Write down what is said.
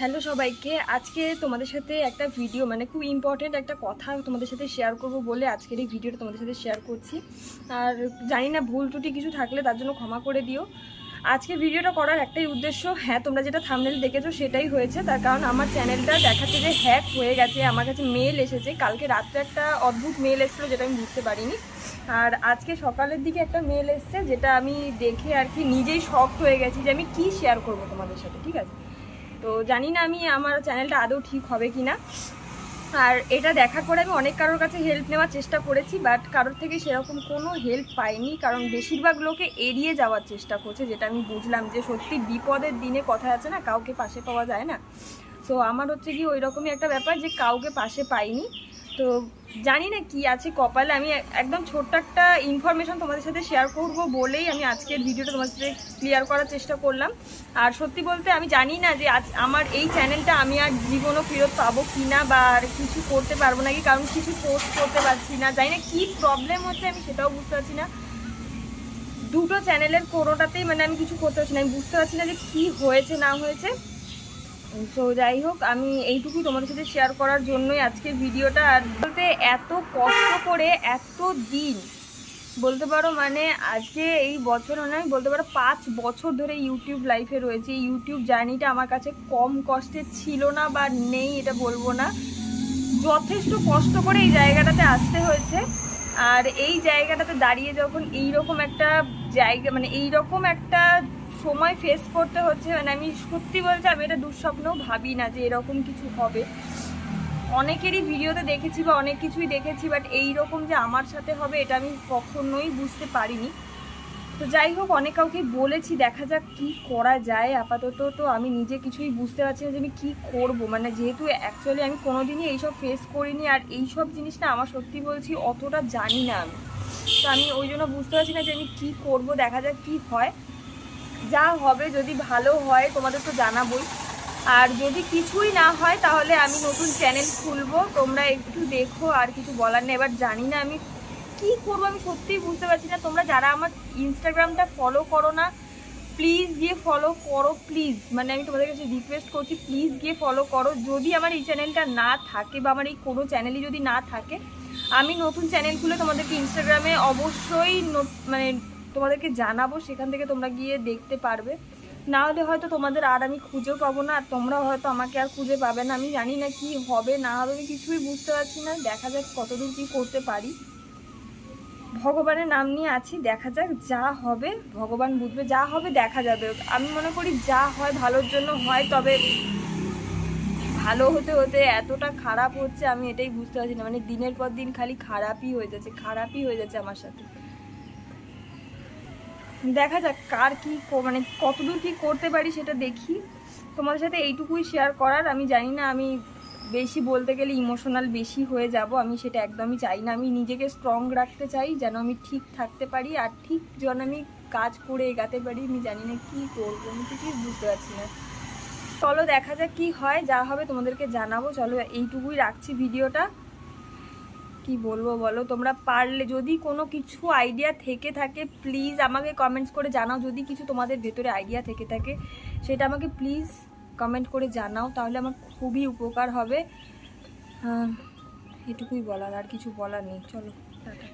Hello সবাইকে। আজকে তোমাদের সাথে একটা ভিডিও মানে খুব ইম্পর্টেন্ট একটা কথা তোমাদের সাথে শেয়ার করব বলে আজকের এই ভিডিওটা তোমাদের সাথে শেয়ার করছি। আর জানি না, ভুল ত্রুটি কিছু থাকলে তার জন্য ক্ষমা করে দিও। আজকে ভিডিওটা করার একটাই উদ্দেশ্য হ্যাঁ তোমরা যেটা থামনেল দেখেছ সেটাই হয়েছে। তার কারণ আমার চ্যানেলটা দেখাচ্ছে যে হ্যাক হয়ে গেছে, আমার কাছে মেল এসেছে। কালকে রাত্রে একটা অদ্ভুত মেল এসেছিল যেটা আমি বুঝতে পারিনি। আর আজকে সকালের দিকে একটা মেল এসছে, যেটা আমি দেখে আর কি নিজেই শখ হয়ে গেছি যে আমি কি শেয়ার করব তোমাদের সাথে, ঠিক আছে? তো জানি না আমি আমার চ্যানেলটা আদৌ ঠিক হবে কি না আর এটা দেখার পরে আমি অনেক কারোর কাছে হেল্প নেওয়ার চেষ্টা করেছি বাট কারোর থেকে সেরকম কোনো হেল্প পাইনি, কারণ বেশিরভাগ লোকে এড়িয়ে যাওয়ার চেষ্টা করছে, যেটা আমি বুঝলাম যে সত্যি বিপদের দিনে কথা আছে না, কাউকে পাশে পাওয়া যায় না। সো আমার হচ্ছে কি ওই রকমই একটা ব্যাপার যে কাউকে পাশে পাইনি। তো জানি না কি আছে কপালে। আমি একদম ছোট্ট একটা ইনফরমেশন তোমাদের সাথে শেয়ার করব বলেই আমি আজকের ভিডিওটা তোমাদের সাথে ক্লিয়ার করার চেষ্টা করলাম। আর সত্যি বলতে আমি জানি না যে আজ আমার এই চ্যানেলটা আমি আর জীবনও ফেরত পাবো কি না বা আর কিছু করতে পারব নাকি, কারণ কিছু পোস্ট করতে পারছি না। জানি না কী প্রবলেম হচ্ছে, আমি সেটাও বুঝতে পারছি না। দুটো চ্যানেলের কোনোটাতেই মানে আমি কিছু করতে পারছি না। আমি বুঝতে পারছি না যে কী হয়েছে, না হয়েছে। তো যাই হোক আমি এইটুকুই তোমাদের সাথে শেয়ার করার জন্যই আজকে ভিডিওটা। আর বলতে এত কষ্ট করে, এত দিন, বলতে পারো মানে আজকে এই বছর মানে আমি বলতে পারো পাঁচ বছর ধরে ইউটিউব লাইফে রয়েছে। ইউটিউব জার্নিটা আমার কাছে কম কষ্টের ছিল না বা নেই এটা বলব না। যথেষ্ট কষ্ট করে এই জায়গাটাতে আসতে হয়েছে। আর এই জায়গাটাতে দাঁড়িয়ে যখন এই রকম একটা জায়গা মানে এই রকম একটা সময় ফেস করতে হচ্ছে মানে আমি সত্যি বলছি আমি এটা দুঃস্বপ্নও ভাবি না যে এরকম কিছু হবে। অনেকেরই ভিডিওতে দেখেছি বা অনেক কিছুই দেখেছি বাট এই রকম যে আমার সাথে হবে এটা আমি কখনোই বুঝতে পারিনি। তো যাই হোক, অনেক কাউকে বলেছি, দেখা যাক কি করা যায়। আপাতত তো আমি নিজে কিছুই বুঝতে পারছি না যে আমি কী করব। মানে যেহেতু অ্যাকচুয়ালি আমি কোনোদিনই এইসব ফেস করিনি আর এইসব জিনিসটা আমার সত্যি বলছি অতটা জানি না আমি। তো আমি ওই জন্য বুঝতে পারছি না যে আমি কী করব, দেখা যাক কী হয়। যা হবে যদি ভালো হয়, তোমাদের তো জানাবোই। আর যদি কিছুই না হয়, তাহলে আমি নতুন চ্যানেল খুলবো। তোমরা একটু দেখো, আর কিছু বলার নেই। এবার জানি না আমি কি করব, আমি সত্যিই বুঝতে পারছি না। তোমরা যারা আমার ইনস্টাগ্রামটা ফলো করো না প্লিজ গিয়ে ফলো করো প্লিজ মানে আমি তোমাদের কাছে রিকোয়েস্ট করছি প্লিজ গিয়ে ফলো করো। যদি আমার এই চ্যানেলটা না থাকে, বা আমার এই কোনো চ্যানেলই যদি না থাকে, আমি নতুন চ্যানেল খুলে তোমাদেরকে ইনস্টাগ্রামে অবশ্যই মানে তোমাদেরকে জানাব, সেখান থেকে তোমরা গিয়ে দেখতে পারবে। না হলে হয়তো তোমাদের আর আমি খুঁজেও পাবো না, আর তোমরা হয়তো আমাকে আর খুঁজে পাবে না। আমি জানি না কি হবে, না হবে, আমি কিছুই বুঝতে পারছি না। দেখা যাক কতদূর কি করতে পারি। ভগবানের নাম নিয়ে আছি, দেখা যাক যা হবে, ভগবান বুঝবে, যা হবে দেখা যাবে। আমি মনে করি যা হয় ভালোর জন্য হয়, তবে ভালো হতে হতে এতটা খারাপ হচ্ছে, আমি এটাই বুঝতে পারছি না। মানে দিনের পর দিন খালি খারাপই হয়ে যাচ্ছে, খারাপই হয়ে যাচ্ছে আমার সাথে। দেখা যাক কার কি মানে কতদূর কি করতে পারি সেটা দেখি। তোমাদের সাথে এইটুকুই শেয়ার করার। আমি জানি না, আমি বেশি বলতে গেলে ইমোশনাল বেশি হয়ে যাব। আমি সেটা একদমই চাই না। আমি নিজেকে স্ট্রং রাখতে চাই, যেন আমি ঠিক থাকতে পারি। আর ঠিক যেন আমি কাজ করে এগাতে পারি, আমি জানি না কী করব। আমি কিছুই বুঝতে পারছি না। চলো দেখা যাক কি হয়। যা হবে তোমাদেরকে জানাব। চলো এইটুকুই রাখছি ভিডিওটা। কি বলব বলো? তোমরা পারলে, যদি কোনো কিছু আইডিয়া থেকে থাকে প্লিজ আমাকে কমেন্টস করে জানাও। যদি কিছু তোমাদের ভেতরে আইডিয়া থেকে থাকে, সেটা আমাকে প্লিজ কমেন্ট করে জানাও, তাহলে আমার খুবই উপকার হবে। এটুকুই বলার, আর কিছু বলার নেই। চলো, টাটা।